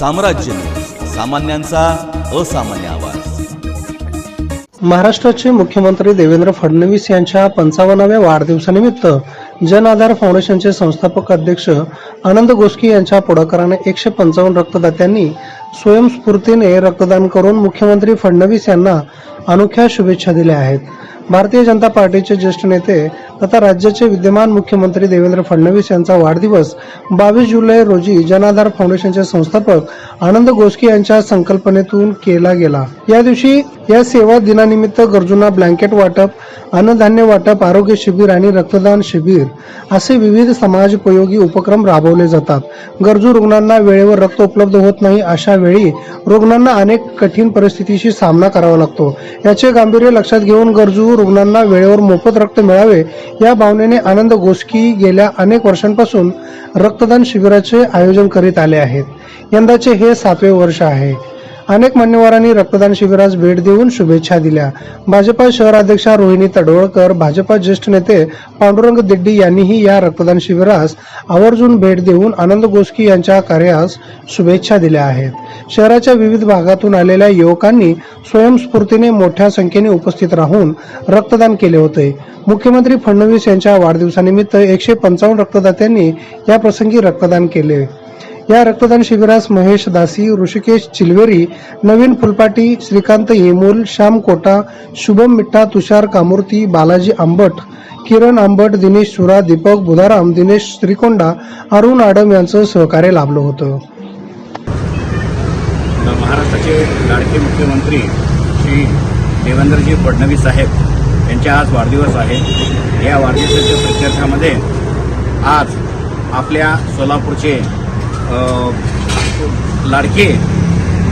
साम्राज्य सामान्यांचा असामान्य आवाज. महाराष्ट्राचे मुख्यमंत्री देवेंद्र फडणवीस यांच्या पंचावन्नाव्या वाढदिवसानिमित्त जन आधार फाउंडेशनचे संस्थापक अध्यक्ष आनंद गोस्की यांच्या पुढाकाराने एकशे पंचावन्न रक्तदात्यांनी स्वयंस्फूर्तीने रक्तदान करून मुख्यमंत्री फडणवीस यांना अनोख्या शुभेच्छा दिल्या आहेत. भारतीय जनता पार्टीचे ज्येष्ठ नेते तथा राज्याचे विद्यमान मुख्यमंत्री देवेंद्र फडणवीस यांचा वाढदिवस बावीस जुलै रोजी जनाधार फाउंडेशनचे संस्थापक आनंद गोस्की यांच्या संकल्पनेतून केला गेला. या दिवशी या सेवा दिनानिमित्त गरजूंना ब्लँकेट वाटप अन्नधान्य वाटप आरोग्य शिबिर आणि रक्तदान शिबिर असे विविध समाजोपयोगी उपक्रम राबवले जातात. गरजू रुग्णांना वेळेवर रक्त उपलब्ध होत नाही अशा वेळी रुग्णांना अनेक कठीण परिस्थितीशी सामना करावा लागतो. याचे गांभीर्य लक्षात घेऊन गरजू रुग्णांना वेळेवर मोफत रक्त मिळावे या भावनेने आनंद गोष्टी गेल्या अनेक वर्षांपासून रक्तदान शिबिराचे आयोजन करीत आले आहेत. यंदाचे हे सातवे वर्ष आहे. अनेक मान्यवरांनी रक्तदान शिबिरास भेट देऊन शुभेच्छा दिल्या. भाजपा शहराध्यक्षा रोहिणी तडवळकर भाजपा ज्येष्ठ नेते पांडुरंग दिड्डी यांनीही या रक्तदान शिबिरास आवर्जून भेट देऊन आनंद गोस्की यांच्या कार्यास शुभेच्छा दिल्या आहेत. शहराच्या विविध भागातून आलेल्या युवकांनी स्वयंस्फूर्तीने मोठ्या संख्येने उपस्थित राहून रक्तदान केले होते. मुख्यमंत्री फडणवीस यांच्या वाढदिवसानिमित्त एकशे पंचावन्न रक्तदात्यांनी या प्रसंगी रक्तदान केले. या रक्तदान शिबिरास महेश दासी ऋषिकेश चिलवेरी नवीन फुलपाटी श्रीकांत येमूल श्याम कोटा शुभम मिठ्ठा तुषार कामूर्ती बालाजी आंबट किरण आंबट दिनेश सुरा दीपक बुधाराम दिनेश श्रीकोंडा अरुण आडम यांचं सहकार्य लाभलं होतं. महाराष्ट्राचे लाडके मुख्यमंत्री श्री देवेंद्रजी फडणवीस साहेब यांच्या आज वाढदिवस आहे. या वाढदिवसाच्या प्रत्यर्थामध्ये आज आपल्या सोलापूरचे लाडके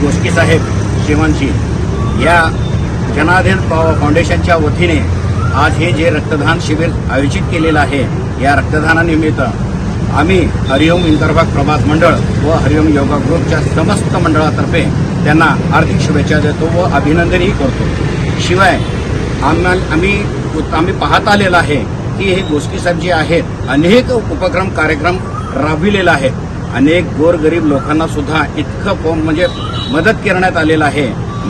गोष्टी साहेब श्रीमानजी या जनार्दन फा- फाउंडेशनच्या वतीने आज हे जे रक्तदान शिबिर आयोजित केलेलं आहे या रक्तदानानिमित्त आम्ही हरिओम इंतर्भाग प्रभात मंडळ व हरिओम योगा ग्रुपच्या समस्त मंडळातर्फे त्यांना हार्दिक शुभेच्छा देतो व अभिनंदनही करतो. शिवाय आम्हा आम्ही आम्ही पाहत आलेलं आहे की हे गोष्टी साहेब जे आहेत अनेक उपक्रम कार्यक्रम राबविलेला आहे अनेक गोरगरीब लोकांना सुद्धा इतकं फोन म्हणजे मदत करण्यात आलेलं आहे.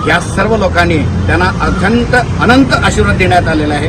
या सर्व लोकांनी त्यांना अत्यंत अनंत आशीर्वाद देण्यात आलेला आहे.